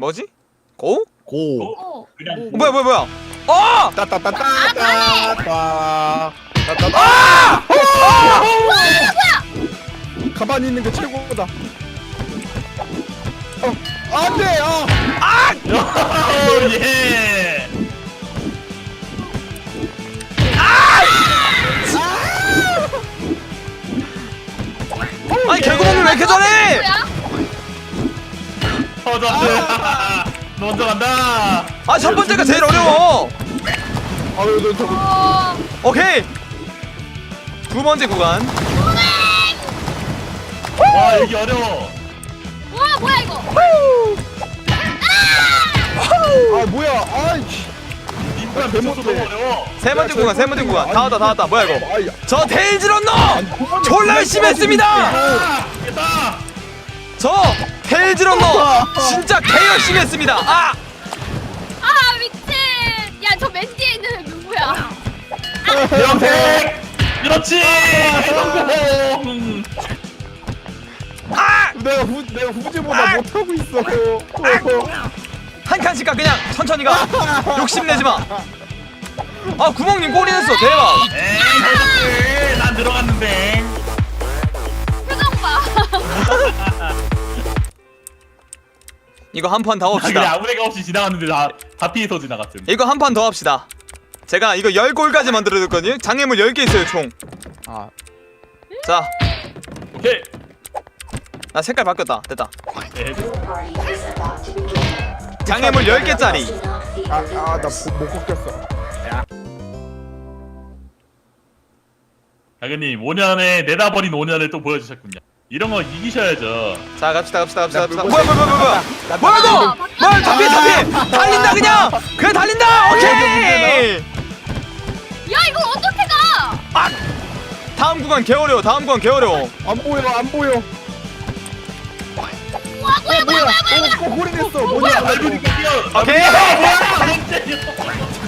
뭐지? 고? 고. 어. 그냥 어, 뭐야 뭐야 뭐야 어! 따따따따따따. 따따따. 아! 가만히 있는 게 최고다. 어, 안 돼, 아! 오, 예. 아니 개구멍이 왜 이렇게 잘해? 뭐야? 터졌어. 먼저 간다. 아 첫 번째가 제일 어려워 아유, 너 저거. 어. 오케이 두 번째 구간 와 여기 어려워. 와 뭐야 이거? 아, 뭐야, 아이씨. 너무 어려워. 세 번째 구간 세 번째 구간 다 왔다 다 왔다 뭐야 이거 아이, 저 테일즈 런너 도망을 졸라 열심히 했습니다 아, 됐다. 저 테일즈 런너 진짜 개 열심히 했습니다 아 아 미친. 야저 맨 뒤에 있는 애 누구야? 대형색. 그렇지. 성공. 아! 내가 후, 내가 후지보다 아! 못하고 있어. 한 칸씩 가 그냥 천천히 가 욕심내지 마. 아 구멍님 골이 됐어 대박. 에이 터졌지. 난 들어갔는데. 표정 봐. 이거 한 판더나 그냥 합시다. 아무 데가 없이 지나갔는데 다다 피해서 지나갔음. 이거 한 판 더 합시다. 제가 이거 10골까지 만들어뒀거든요. 장애물 10개 있어요 총. 아, 자, 오케이. 나 색깔 바뀌었다. 됐다. 네. 장애물 10개짜리. 아, 아, 나못 꺾였어. 가그님 5년에 내다버린 5년을 또 보여주셨군요. 이런 거 이기셔야죠. 자 갑시다 갑시다 갑시다 나 갑시다. 뭐야 뭐야 뭐야 뭐야. 나- 뭐야? 나- 뭐야 답피 답피. 달린다 그냥. 그냥 달린다. 오케이. 야 이거 어떻게 가? 아! 다음 구간 개 어려워. 다음 구간 개 어려워. 안 보여, 안 보여. 와 뭐야 뭐야 뭐야 뭐야. 어, 어, 골이 됐어. 뭐냐. 있니까 뛰어. 오케이.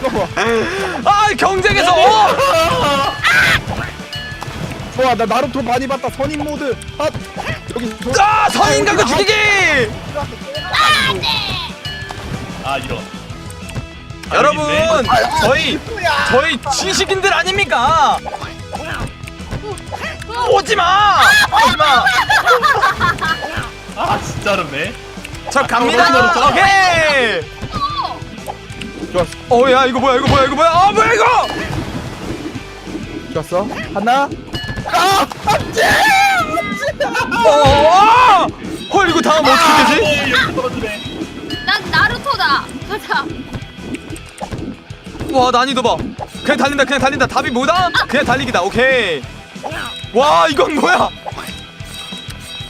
잠깐만. 아 경쟁에서 어! 좋아, 나 나루토 많이 봤다. 선임 모드. 아, 여기. 저- 아 선인각을 죽이기. 아 이런. 여러분 아, 저희 저희 지식인들 아닙니까? 오지 마 오지 마 아 진짜로네. 저 갑니다 오케이 좋았어, 어야 이거 뭐야 이거 뭐야 이거 뭐야 아 뭐야 이거 좋았어. 하나. 아, 안 돼! 어 헐 이거 다음 어떻게 되지 아, 여기 떨어지네. 난 나루토다. 가자. 와 난이도 봐 그냥 달린다 그냥 달린다 답이 뭐다 그냥 달리기다 오케이 와 이건 뭐야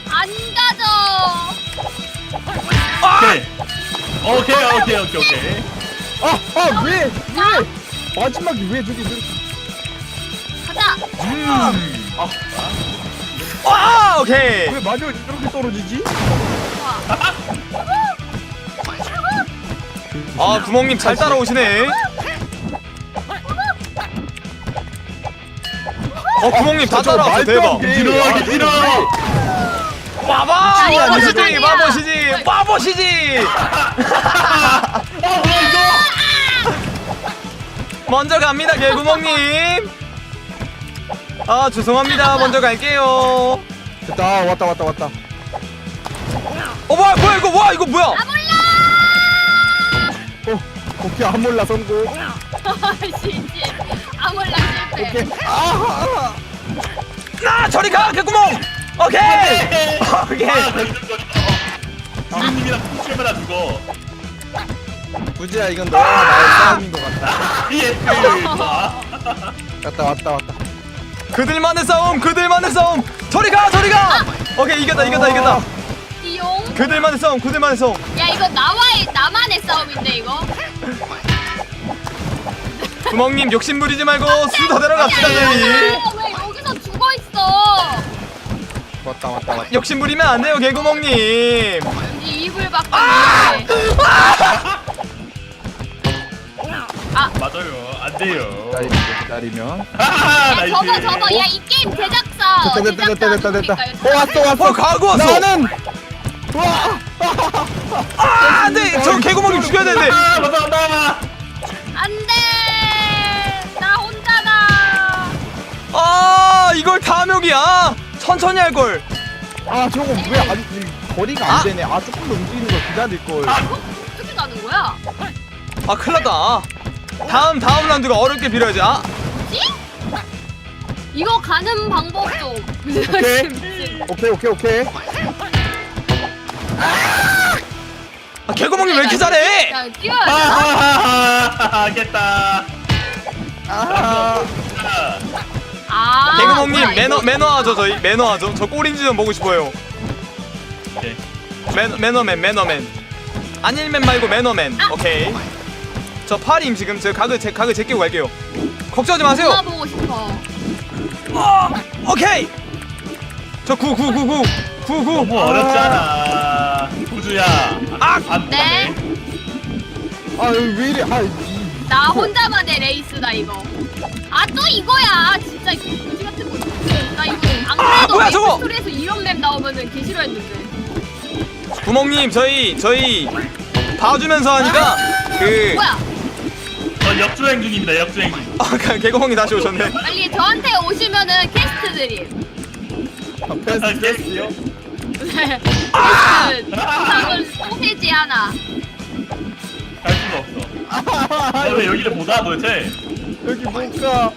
안 가져. 오케이. 오케이 오케이 오케이 오케이. 아, 아, 왜? 왜? 마지막에 왜 저기 이렇게. 가자. 와 오케이 왜 마지막에 이렇게 떨어지지? 아 구멍님 잘 따라오시네 어 구멍님 다저 따라왔어 대박 아, 뒤로. 와봐 아니, 이거 와보시지 아니야. 와보시지 와보시지 아 뭐야 이거? 먼저 갑니다 개구멍님 아 죄송합니다 먼저 갈게요 됐다, 왔다, 왔다, 왔다. 어 뭐야 뭐야 이거 뭐야 이거 뭐야 어, 오케이, 안 몰라, 성공. 진지. 아 몰라 실패. 오케이. 아, 아 저리 가 개구멍 오케이 오케이 아. 주인님이랑 훔치면 죽어. 부지야, 이건 너랑 나의 싸움인 것 같다. 예스. 왔다, 왔다, 왔다. 그들만의 싸움 그들만의 싸움 저리 가 저리 가 오케이 이겼다 이겼다 이겼다 띠용. 그들만의 싸움 그들만의 싸움 야 이거 나와의 나만의 싸움인데 이거. 구멍님 욕심 부리지 말고 순서 내려갑시다 야, 저희 왜 여기서 죽어 있어? 왔다, 왔다, 왔다. 욕심 부리면 안 돼요 개구멍님 이 입을 밖에. 아! 맞아요. 안 돼요. 기다리면, 기다리면. 야 나이스. 저거 저거 야 이 게임 제작사. 됐다, 됐다, 됐다, 됐다, 됐다. 제작사 어, 왔어, 왔어. 어 가고 왔어 나는! 와! 아 안돼 저 개구멍님 죽여야 되는데 아 맞다 맞다. 안돼 나 혼자다 아 이걸 다음역이야 천천히 할걸 아 저거 왜 아직 이 거리가 아. 안 되네 아 조금 더 움직이는 걸 기다릴 걸 어떻게 가는 거야? 아 큰일 났다 다음 다음 라운드가 어렵게 빌어야지 아? 이거 가는 방법 좀 오케이. 오케이 오케이 오케이. 아 개구멍님 왜 이렇게 잘해 야 뛰어야 돼. 하하하하 하겠다. 아 아, 개구멍님 뭐야, 매너 이거. 매너하죠 저희? 매너하죠? 저 꼴인지 좀 보고 싶어요. 오케이. 매너 매너맨 매너맨. 안일맨 말고 매너맨. 오케이 저 파림 지금 저 각을 제 각을 제끼고 갈게요. 걱정하지 마세요. 보고 싶어. 어, 오케이! 저 구 구 구 구 구구. 너무 어렵잖아. 호주야. 아! 안 네. 아왜 이래? 아 이- 나 혼자만의 레이스다 이거. 아 또 이거야. 진짜 거지 같은 거나 이거 안 아, 그래도 뭐야, 저거! 스토리에서 이런 맵 나오면은 개 싫어했는데. 구멍님 저희 저희 봐주면서 하니까 그 뭐야? 어 역주행 중입니다. 역주행 중. 아, 개구멍이 다시 오셨네. 빨리 저한테 오시면은 캐스트 드림. 패스 패스요? 네 캐스트 상을 소세지 하나. 갈 수가 없어. 내가 왜 여기를 못 와 도대체? 여기 못가.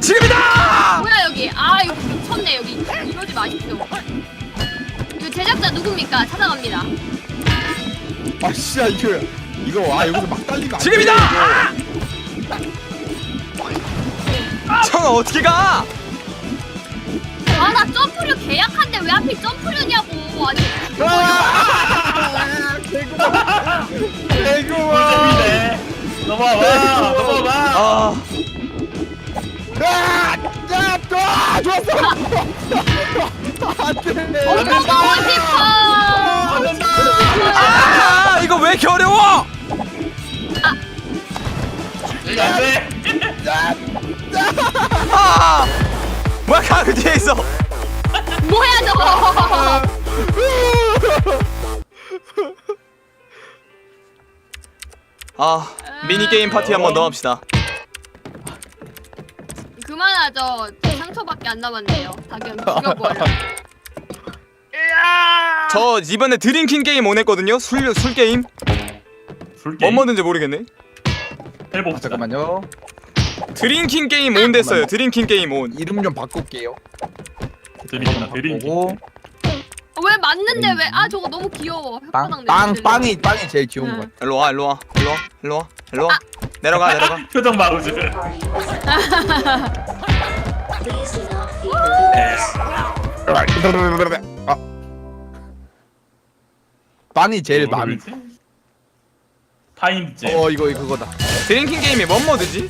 지금이다! 뭐야 여기? 아 이거 미쳤네 여기. 이러지 마십시오. 이거 제작자 누굽니까? 찾아갑니다. 아 씨야 이거 이거 아 여기서 막 달리면 지금이다. 아! 정아 어떻게 가 아 나 점프력 계약한데 왜 하필 점프력이냐고 아니 아 개구멍 재밌네. 넘어와봐. 넘어와봐. 아 아! 야! 아! 좋았어! 안돼! 엄마 보고 싶어 아, 이거 왜 이렇게 어려워? 여기 안 돼. 아 뭐야 가그 뒤에 있어. 뭐야 저거 아 미니 게임 파티 한번 넣읍시다. 그만하죠. 상처밖에 안 남았네요. 박연 죽여버려 저 이번에 드링킹 게임 오냈거든요 술 술 게임 술뭔 게임 뭐든지 모르겠네 해봅시다. 잠깐만요. 드링킹 게임 온 됐어요 드링킹 게임 온 이름 좀 바꿀게요. 재밌겠다. 대리. 보고 어, 왜 맞는데 왜 아 저거 너무 귀여워 빵, 빵, 빵이 빵이 제일 귀여운 응. 것 같아. 일로 와 일로 와 일로 와 일로 와 일로 와 내려가 내려가 표정 봐 호주. 아. 빵이 제일 뭐로 많. 타임제. 어 이거 이거 그거다. 드링킹 게임이 뭔 모드지?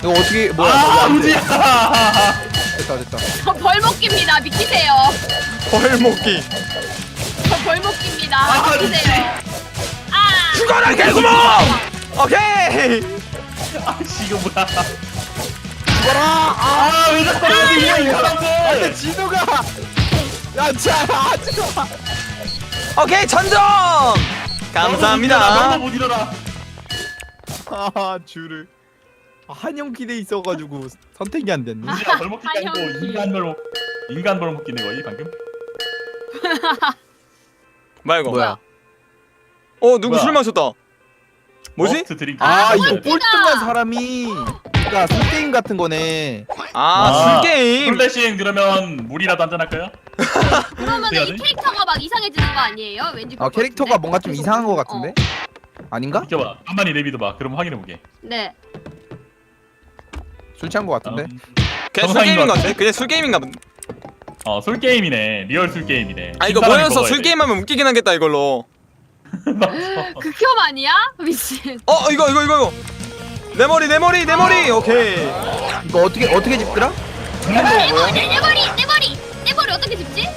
이거 어떻게 뭐야? 아 뭐야. 호주야. 됐다 됐다. 저 벌목기입니다 믿기세요 벌목기 저 벌목기입니다 아, 믿기세요 아 죽어라 개구멍 오케이 아씨 이거 뭐야? 죽어라! 아! 아왜 자꾸 여기 있냐 이 사람들? 안돼 진우가! 야 자! 하지 마! 오케이 천점 감사합니다 너무 못 일어나. 아 줄을. 아, 한영 기대 있어가지고 선택이 안 됐네. 호주야 벌목기가 아니고. 인간 벌목 인간 벌목기네 거의 방금. 뭐야 이거 뭐야? 어 누구 뭐야? 술 마셨다 뭐지? 머스트 드링크. 아, 아, 이거. 꼴등한 사람이 그러니까 술 게임 같은 거네. 아술 게임 플래싱 그러면 물이라도 한잔 할까요? 그러면 해야 이 돼? 캐릭터가 막 이상해지는 거 아니에요? 왠지 아 그럴 것 캐릭터가 같은데? 뭔가 좀 이상한 거 보고. 같은데? 아닌가? 비켜봐. 한마디 내비도 봐. 그럼 확인해 보게. 네 술 취한 거 같은데? 그냥 술 정상인 게임인 것것 같아 그냥 술 게임인가 보네 어, 술 게임이네. 리얼 술 게임이네. 아 이거 사람이 모여서 먹어야 술 돼. 게임하면 웃기긴 하겠다 이걸로 극혐 아니야? 미친 어 이거 이거 이거 이거 내 머리 내 머리 내 머리 오케이 이거 어떻게 어떻게 집더라? 내 머리 내 머리 내 머리 내 머리 어떻게 집지?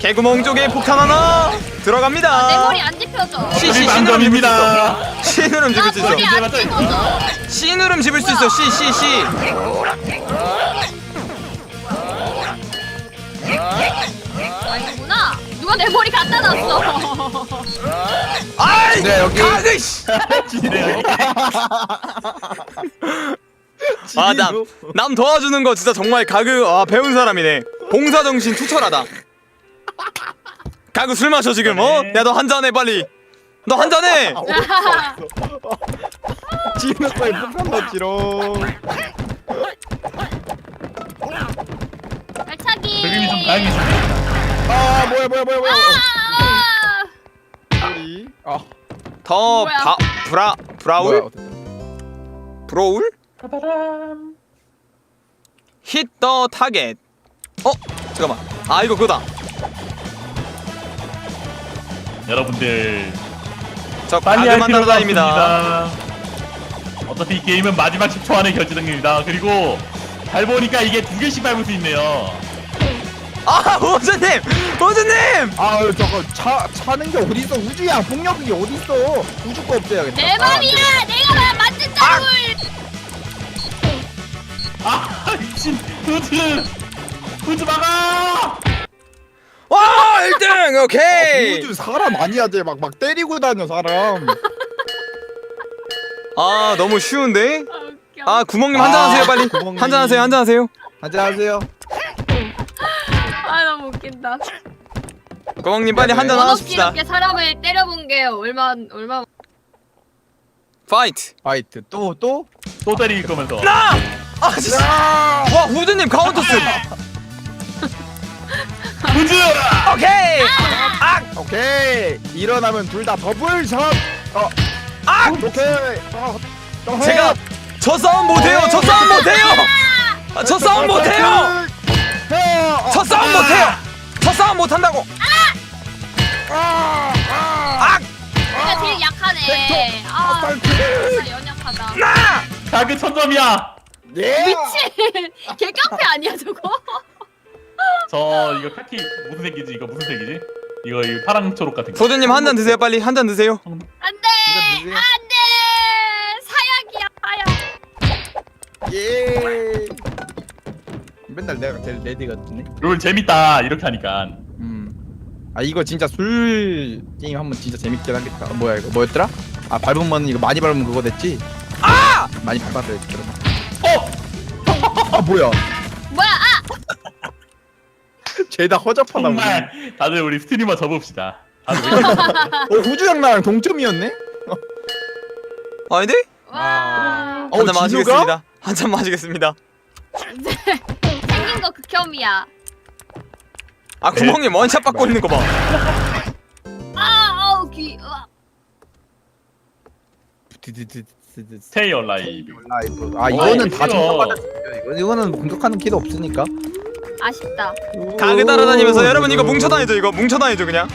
개구멍 쪽에 폭탄 하나 들어갑니다. 아, 내 머리 안 집혀져. 씨, 씨, 우리 씨, 만점입니다. C 누름 나 집을 수 있어. 머리 안 맞아. 집어져. C 누름 집을 수 있어. C C C 아니구나. 누가 내 머리 갖다 놨어? 아이 네, 여기. 가그 씨. 아, 남. 남 도와주는 거 진짜 정말 가그 아 배운 사람이네. 봉사 정신 투철하다. 가그 술 마셔 지금 어? 야 너 한 잔해 빨리. 너 한 잔해. 거에 폭탄 넣지롱. 발차기 그림이 좀 다양해지네 아 뭐야 뭐야 뭐야 뭐야. 아, 소리. 아 더 뭐야? 바, 브라 브라울 뭐야. 어떡해. 브로울 hit the target. 어 잠깐만. 아 이거 그거다. 여러분들 저 빨리 가그 할 만나러 필요가 다닙니다. 없습니다 어차피 이 게임은 마지막 10초 안에 결정됩니다 그리고 잘 보니까 이게 두 개씩 밟을 수 있네요 아 오즈님 오즈님. 아 저거 차 차는 게 어디 있어 우주야 폭력이 어디 있어 우주 거 없애야겠다. 내 말이야 내가 말 만든 자물 아 미친 후즈 후즈 막아 와 1등 아, 오케이. 우주 사람 아니야 쟤 막 막 때리고 다녀 사람. 아 너무 쉬운데? 아, 웃겨. 아 구멍님 한잔 하세요 빨리. 구멍님. 한잔 하세요 한잔 하세요. 안녕하세요. 아 너무 웃긴다 구멍님 빨리 네, 네. 한잔 하십시다. 이렇게 사람을 때려본 게 얼마 얼마 파이트. 파이트 또 또. 또 때릴 거면서 나! 아 진짜. 와 후드님 카운터 스. 후즈 오케이. 아! 오케이 일어나면 둘다 더블 샷. 어. 아! 오케이. 어, 또 해. 제가 저 싸움 못해요. 저 싸움 못해요. 아, 저 싸움 못해요. 해. 저 싸움 못해요. 저 싸움 못한다고. 아, 아, 아! 내가 제일 약하네 아 파이트. 진짜 연약하다 나! 가그 천점이야 예. 미친 개깡패 아니야 저거 저 이거 카키 무슨 색이지 이거 무슨 색이지 이거 이 파랑 초록 같은 거 후드님 한 잔 드세요 빨리 한 잔 드세요. 안돼 이거 누구야? 안돼 사약이야 사약 예. 맨날 내가 제일 레디 같네. 롤 재밌다 이렇게 하니까 음. 아 이거 진짜 술 게임 한번 진짜 재밌긴 하겠다. 어, 뭐야 이거 뭐였더라? 아 밟으면 이거 많이 밟으면 그거 됐지? 아! 많이 밟았어야지 그러면. 어! 아 뭐야? 뭐야 아 죄다 허접하다. 정말 다들 우리 스트리머 접읍시다 다들 우리. 어 후주형 나랑 동점이었네? 아닌데? 와. 어, 한잔 진우가? 마시겠습니다. 한잔 마시겠습니다. 생긴 거 극혐이야 아 구멍님 원샷 받고 있는 거 봐. 아 아우 귀 으아. 스테이 얼라이브 라이브. 아 이거는 다. 정답받았어요. 이거 이거는 공격하는 키도 없으니까. 아쉽다 가게 따라다니면서 여러분 이거 뭉쳐 다니죠 이거 뭉쳐 다니죠 그냥.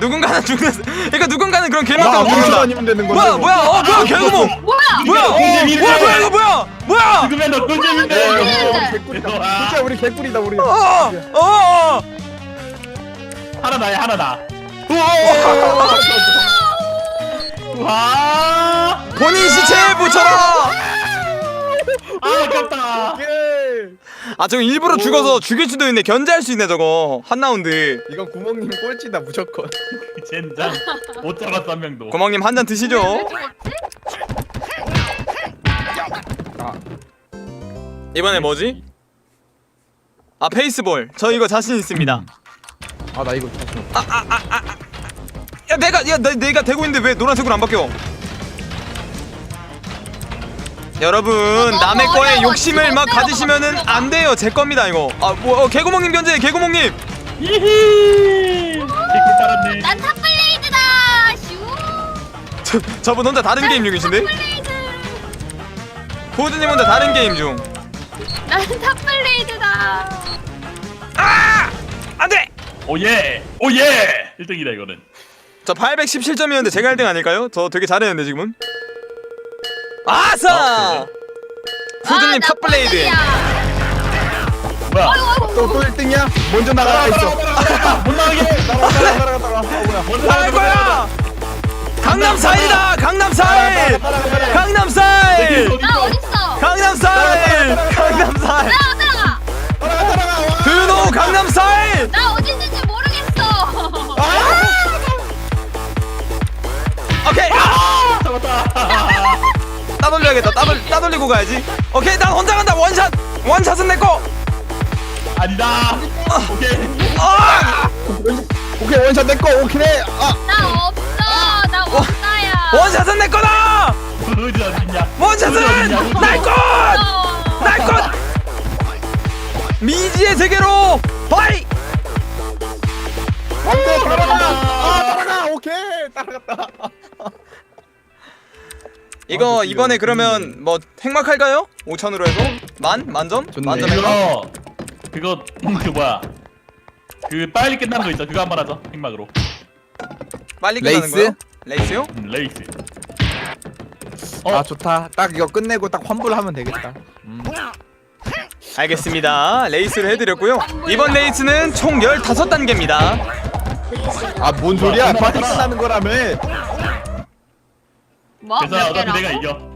누군가는 죽는 이거 누군가는 그런 아. 다니면 되는 건데. 뭐야 뭐야 어 뭐야 개구멍 뭐야 뭐야 어 꿀잼이네. 뭐야 뭐야 이거 뭐야 뭐야 지금의 너. 아. 진짜 우리 개꿀이다 우리. 어어 어. 하나 나야 하나 나 우와. 와 시체에 붙여라. 아 아깝다 오케이. 아 저거 일부러 죽어서 죽일 수도 있네 견제할 수 있네 저거 한 라운드. 이건 구멍님 꼴찌다 무조건. 젠장 못 잡았어 한 명도 고멍님 한잔 드시죠. 죽었지? 아, 이번에 뭐지? 아 페이스볼. 저 이거 자신 있습니다. 아 나 이거 자신. 야 내가 야 내, 내가 대고 있는데 왜 노란색으로 안 바뀌어? 여러분 너무 남의 거에. 욕심을 막 가지시면은. 안 돼요. 제 겁니다 이거. 아 뭐 어, 개구멍님 견제 개구멍님! 이히! 난 탑블레이드다. 슈. 저, 저분 혼자 다른 게임 중이신데? 탑블레이드. 포드님 혼자 다른 게임 중. 난 탑블레이드다. 아! 안 돼! 오예. 오예. 1등이다 이거는. 저 817점이었는데 제가 1등 아닐까요? 저 되게 잘했는데 지금은 아싸! 후드님 나 팟블레이드. 아, 뭐야? 또또 1등이야? 먼저 나가라 있어. 못 나가게. 따라와 따라와 따라와 따라와. 강남사이다! 강남사일! 강남사일! 강남사일! 강남사일! 나 따라가. 강남사일? 나 어딨는지 모르겠어. 아! 오케이! 아! 잡았다. 들고 가야지. 오케이 난 혼자 간다. 원샷. 원샷은 내꺼 아니다. 오케이. 아! 오케이 원샷 내꺼 오케이. 아. 나 없어. 나 없다야. 원샷은 내꺼다! 후즈 어딨냐? 원샷은 날 것! 없어. 날 것! 미지의 세계로 바이! 안돼 따라가 아 따라가. 오케이. 따라갔다 이거 아, 이번에 음. 그러면 뭐 행막할까요? 5천으로 해서 만 만점 좋네. 만점 행막 그거 그거 그 뭐야? 그 빨리 끝나는 거 있어. 그거 한 번 하자. 행막으로. 빨리 끝나는 레이스? 거요? 레이스요? 음, 레이스. 어? 아 좋다 딱 이거 끝내고 딱 환불하면 되겠다 음. 알겠습니다. 레이스를 해드렸고요. 이번 레이스는 총 15단계입니다. 아 뭔 소리야 파티 끝나는 거라며 뭐? 몇 어차피 개라고? 내가 이겨.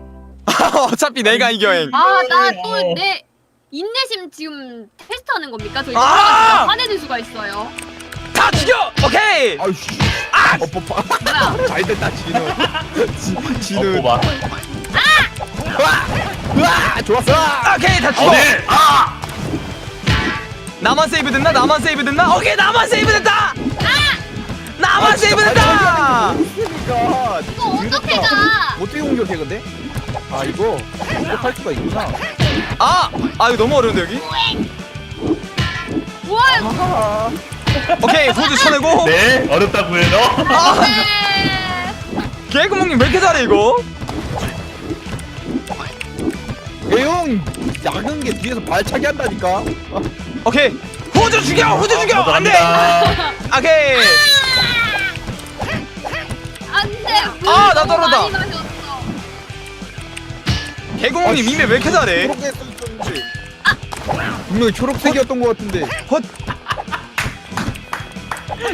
어차피 내가 이겨행. 아, 나 어. 또내 인내심 지금 테스트하는 겁니까? 저희 아! 화내는 수가 있어요. 다 죽여! 오케이! 아이씨 아 어, 뽀뽀 뭐야? 잘 됐다 진우 지- 진우 어, 봐봐. 으아 좋았어 오케이, 다 죽어! 어디? 아! 나만 세이브 됐나? 나만 세이브 됐나? 오케이, 나만 세이브 됐다! 나만 아, 세이브 진짜 됐다! 그러니까 이거 어떻게 가? 어떻게 공격해 근데? 아 이거 공격할 수가 있구나 아! 아, 이거 너무 어려운데, 여기? 뭐야? 아하 오케이, 호주 쳐내고. 네, 어렵다고요. 아! 네. 개구멍님 왜 이렇게 잘해, 이거? 대용 작은 게 뒤에서 발차기 한다니까 오케이. 호주 죽여! 호주 죽여! 안 돼! 감사합니다. 오케이. 안 돼. 아, 나. 많이 마셨어. 개구멍님 이미 왜 이렇게 잘해? 초록색이었는데 분명히 초록색이었던 것 같은데 헛!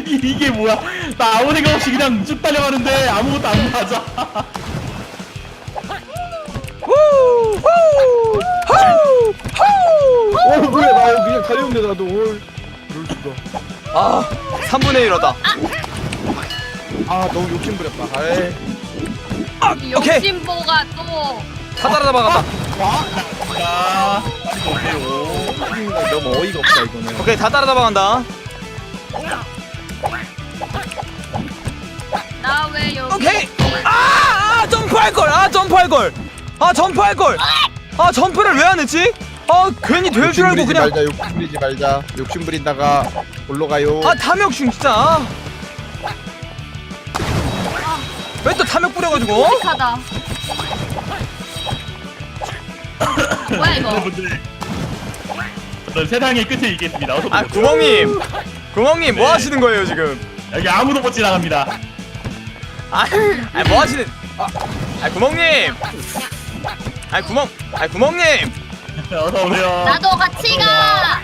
이- 이게 뭐야? 나 아무 생각 없이 그냥 쭉 달려가는데 아무것도 안 맞아. 후! 후! 후! 후! 어 뭐야 나 그냥 달려오는데 나도 올 이럴 수가 아, 3분의 1 얻다. 아 너무 욕심 부렸다 아이 아, 이 오케이. 욕심보가 또다 따라다 박았다. 자, 이거 오세요. 너무 어이가 없다 이거는 오케이, 다 따라다 박한다. 나 왜 여기? 오케이. 아, 아 점프할 걸. 아 점프할 걸. 아 점프할 걸. 아 점프를 왜 안 했지? 아 괜히 될줄 알고 부리지 그냥. 말자 욕심 부리지 말자 욕심 부린다가 올라가요 아 탐욕충 진짜. 왜 또 탐욕 뿌려가지고? 어색하다. 뭐야 이거? 여러분들. 어떤 세상의 끝에 있겠습니다. 어서 아. 구멍님, 구멍님 뭐 네. 하시는 거예요 지금? 여기 아무도 못 지나갑니다. 아, 아, 뭐 하시는? 아, 아 구멍님. 아 구멍, 아 구멍님. 어서 오세요. 나도 같이 가.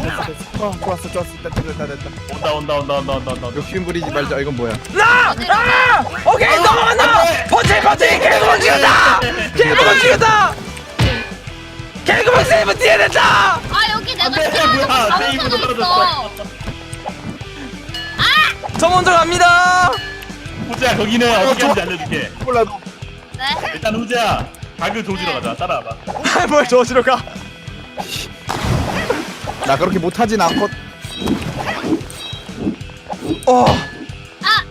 됐어 됐어 됐어 어, 좋았어 좋았어 됐다 됐다 됐다 온다 온다 온다 온다 온다 온다. 욕심 부리지 말자 이건 뭐야 나! 아! 오케이 넘어간다! 퍼치 퍼치 개구멍 죽였다! 개구멍 죽였다! 개구멍 세이브 뒤에 냈다! 아 여기 내가 안 돼, 싫어하는 뭐야, 거 세이브도 있어. 떨어졌어. 저 먼저 갑니다! 후지야 거기는 어떻게 하는지 알려줄게. 몰라 너 네? 일단 후지야 가그 조지러 가자. 따라와봐. 아, 뭘 저지로 가? 나 그렇게 못하진 않거 어, 아,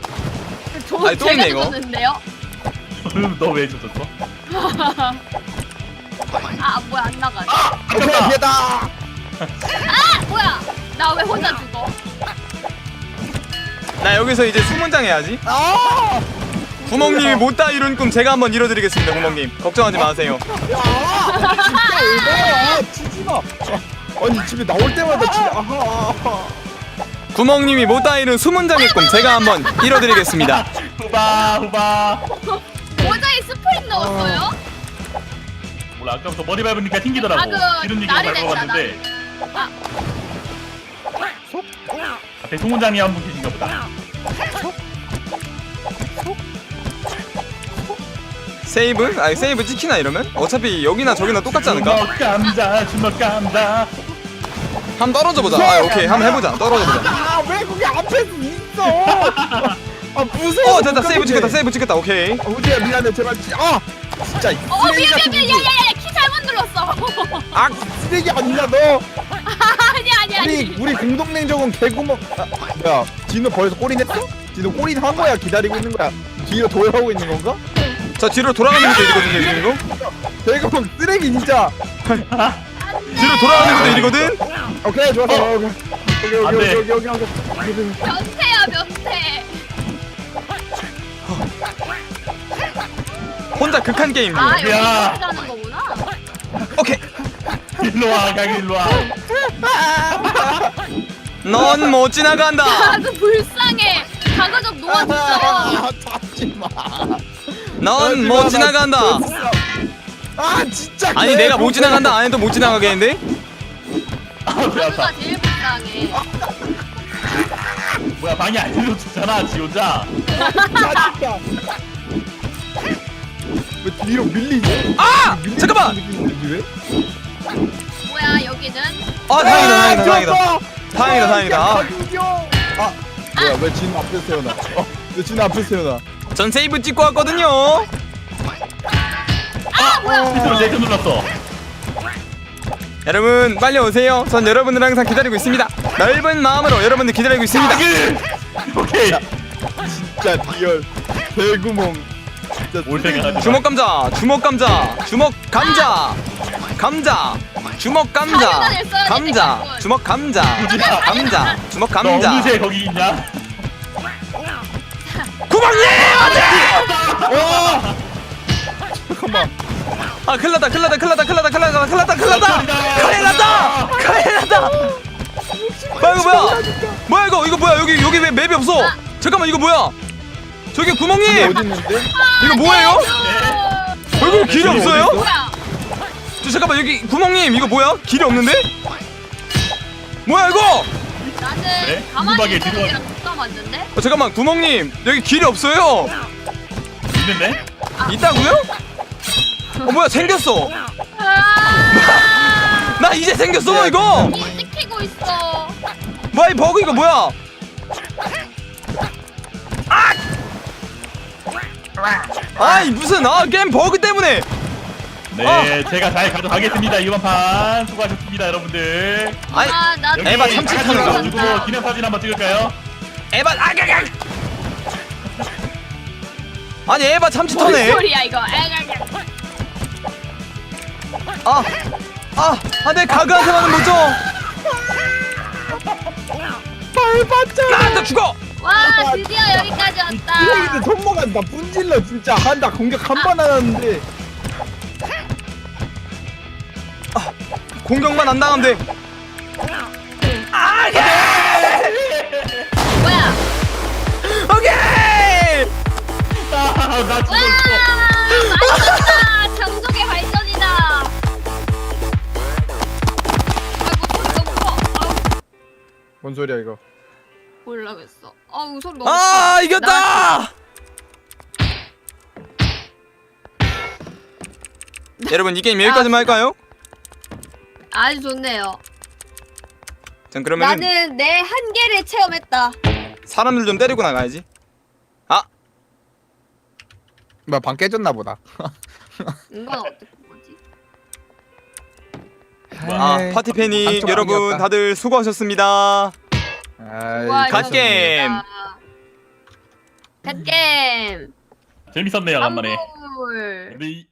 저 아니, 또 제가 있네, 이거. 죽었는데요? 너왜 조졌어? 아 뭐야 안 나가네. 오케이 아깝다. 피해다 아 뭐야? 나 왜 혼자 죽어? 나 여기서 이제 수문장 해야지. 아 구멍님이 못다 이룬 꿈 제가 한번 이뤄드리겠습니다, 구멍님. 걱정하지 마세요. 야, 진짜 왜 치지 마. 아니 집에 나올 때마다 진짜 아하. 아하. 구멍님이 못 다 이룬 수문장의 꿈 제가 한번 이뤄드리겠습니다. 후바 후바. 모자에 스프링 넣었어요? 몰라 아까부터 머리 밟으니까 튕기더라고. 아, 그, 이런 얘기를 나를 밟아봤는데. 아. 앞에 송원장이 한 분 계신가 보다. 세이브? 아니 세이브 찍히나 이러면? 어차피 여기나 저기나 똑같지 않을까? 주먹 감자 주먹 감자. 한번 떨어져 보자. 아 오케이. 한번 해보자. 떨어져 보자. 아왜 거기 앞에서 있어? 아아 부서워. 어 됐다. 세이브 찍혔다. 세이브 찍혔다. 오케이. 아, 우지야 미안해. 제발 지- 아! 진짜 이어 쓰레기 미안 미안 미안. 야야야 키 잘못 눌렀어. 아! 쓰레기 아니야 너? 아니 아니 아니. 우리 우리 공동 냉장고는 개구멍 아, 뭐야. 진우 벌써 꼬리 냈어? 진우 꼬리 한 거야? 기다리고 있는 거야. 뒤로 돌아오고 있는 건가? 자 뒤로 돌아가는 것도 지금 이거 개구멍 쓰레기 진짜 뒤로 돌아가는 것도 일이거든? 오케이 좋았어 어. 오케이. 오케이 안 돼. 오케이 오케이 오케이 오케이 오케이. 변태야 변태 혼자 극한 게임. 중아 여기 야. 하는 거구나. 오케이. 일로 와 가게 일로 와. 넌 못 지나간다. 아그 불쌍해. 가가적 놓아줬어. 아 잡지마. 넌못 지나간다 아 진짜 아니 내가 못 지나간다. 안 해도 못 지나가겠는데? 아 가그가 제일 불쌍해. 뭐야 방이 안 열려줬잖아 지 혼자. 짜증나 왜 뒤로 밀리지? 아! 밀리는 잠깐만! 왜? 뭐야 여기는? 아 다행이다 다행이다 다행이다! 다행이다, 아, 다행이다. 야, 가격이요. 아 뭐야 왜 진우 앞에 세워놔? 어, 왜 진우 앞에 세워놔? 전 세이브 찍고 왔거든요. 아 뭐야? 스스로 제이크 눌렀어. 여러분 빨리 오세요. 전 여러분들 항상 기다리고 있습니다. 넓은 마음으로 여러분들 기다리고 있습니다. 가게 오케이. 진짜 리얼. 대구멍. 진짜 올 생각하지 마. 주먹 감자 주먹 감자 주먹 감자 감자 주먹 감자 감자. 주먹 감자. 감자 주먹 너 감자. 어느새 거기 있냐? 구멍님! 어! 잠깐만 아 큰일 났다 큰일 났다 큰일 났다 큰일 났다 큰일 났다 큰일 났다 큰일 났다! 큰일 났다! 큰일 났다! 뭐야 이거 뭐야? 뭐야 이거 이거 뭐야? 여기 여기 왜 맵이 없어? 잠깐만 이거 뭐야? 저기 구멍님! 있는데? 이거 뭐예요? 여기 길이 어디 없어요? 저 잠깐만 여기 구멍님 이거 뭐야? 길이 없는데? 뭐야 이거? 나는 네? 가만히 있는 들어와. 애랑 붙어 맞는데? 어, 잠깐만 구멍님 여기 길이 없어요? 있는데? 있다고요? 어 뭐야 생겼어. 아! 나 이제 생겼어 이거. 이 찍히고 있어. 뭐야 이 버그 이거 뭐야? 아! 아이 무슨 아 게임 버그 때문에. 네 제가 잘 가져가겠습니다 이번 판. 수고하셨습니다 여러분들. 아이 아, 나 여기 에바 다 참치 타는 거. 가가지고 기념 사진 한번 찍을까요? 에바 아가가 아니 에바 참치 뭔 터네. 소리야 이거. 에가가. 아 아 아 내 가그한테만은 못줘 밟았잖아 아나 죽어! 와 드디어 여기까지 왔다. 쓰레기들 손모간다. 분질러 진짜. 한다 공격 한번 하는데. 공격만 안 당하면 돼. 뭐야? 오케이! 아나 와 죽었 뭔 소리야 이거? 몰라겠어. 아우 소리 너무 아 커. 이겼다! 여러분 이 게임 여기까지만 할까요? 아주 좋네요. 전 그러면 은 나는 내 한계를 체험했다. 사람들 좀 때리고 나가야지. 아! 뭐야 방 깨졌나 보다. 이건 어떻게 보지? 아 파티 패닉 한쪽 여러분. 다들 수고하셨습니다 아이, 갓게임. 갓게임 재밌었네요 간만에 환불 근데 이,